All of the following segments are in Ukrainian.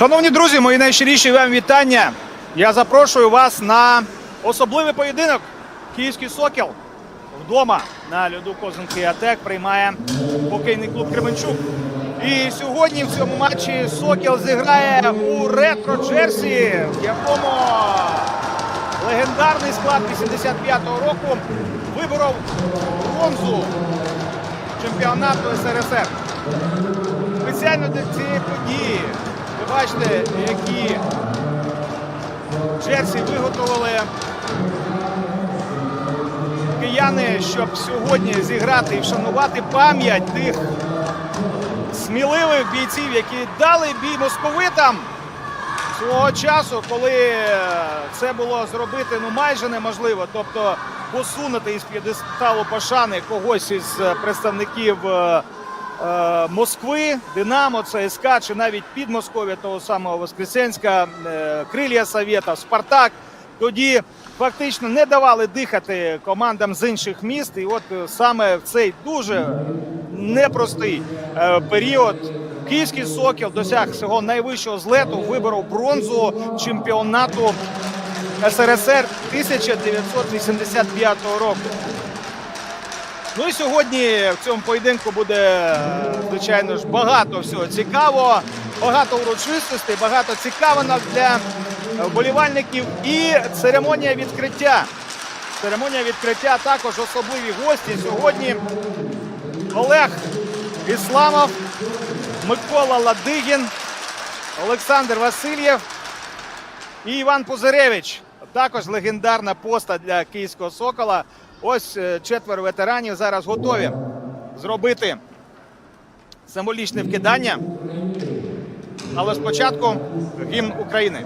Шановні друзі, мої найщиріші вам вітання. Я запрошую вас на особливий поєдинок. Київський сокіл вдома на льоду Козинки Атек приймає хокейний клуб Кременчук. І сьогодні в цьому матчі Сокіл зіграє у ретро Джерсі, в якому легендарний склад 85-го року виборов бронзу чемпіонату СРСР. Спеціально для цієї події ви бачите, які джерсі виготовили. Кияни, щоб сьогодні зіграти і вшанувати пам'ять тих сміливих бійців, які дали бій московитам. Свого часу, коли це було зробити ну майже неможливо, тобто посунути із п'єдесталу пошани когось із е, представників е, е, Москви, Динамо, ЦСКА чи навіть Підмосков'я того самого Воскресенська, е, Крилля Совєта, Спартак. Тоді фактично не давали дихати командам з інших міст. І от е, саме в цей дуже непростий е, період Київський Сокіл досяг свого найвищого злету, виборов бронзу чемпіонату СРСР 1985 року. Ну і сьогодні в цьому поєдинку буде, звичайно ж, багато всього цікавого, багато урочистостей, багато цікавинок для вболівальників і церемонія відкриття. Церемонія відкриття також особливі гості. Сьогодні Олег Ісламов, Микола Ладигін, Олександр Васильєв і Іван Пузиревич. Також легендарна поста для київського сокола. Ось е, четверо ветеранів зараз готові зробити символічне вкидання. Але спочатку гімн України.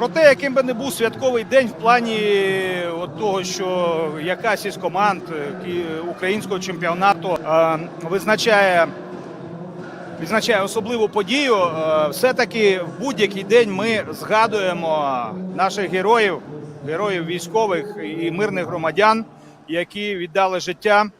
Проте, яким би не був святковий день в плані от того, що якась із команд е, українського чемпіонату е, визначає, відзначає особливу подію, е, все-таки в будь-який день ми згадуємо наших героїв, героїв військових і мирних громадян, які віддали життя. е,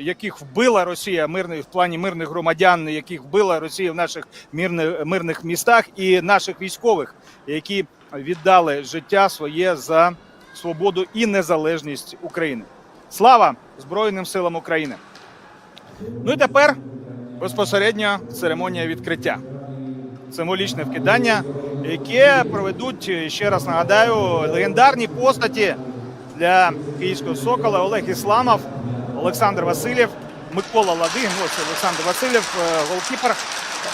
яких вбила Росія мирних в плані мирних громадян, яких вбила Росія в наших мирних, мирних містах, і наших військових, які віддали життя своє за свободу і незалежність України. Слава Збройним силам України! Ну і тепер безпосередньо церемонія відкриття. Символічне вкидання, яке проведуть, ще раз нагадаю, легендарні постаті для київського сокола Олег Ісламов, Олександр Васильєв, Микола Ладигін. Ось Олександр Васильєв, е, голкіпер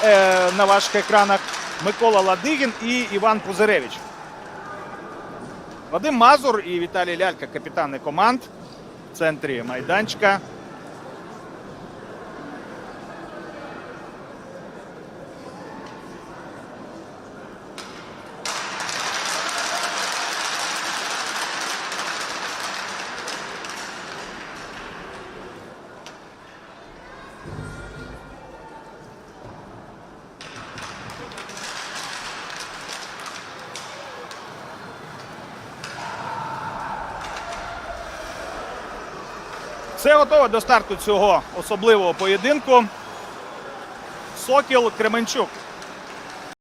е, на ваших екранах, Микола Ладигін і Іван Пузиревич. Вадим Мазур і Віталій Лялька, капітани команд в центрі майданчика. Все готове до старту цього особливого поєдинку. Сокіл Кременчук.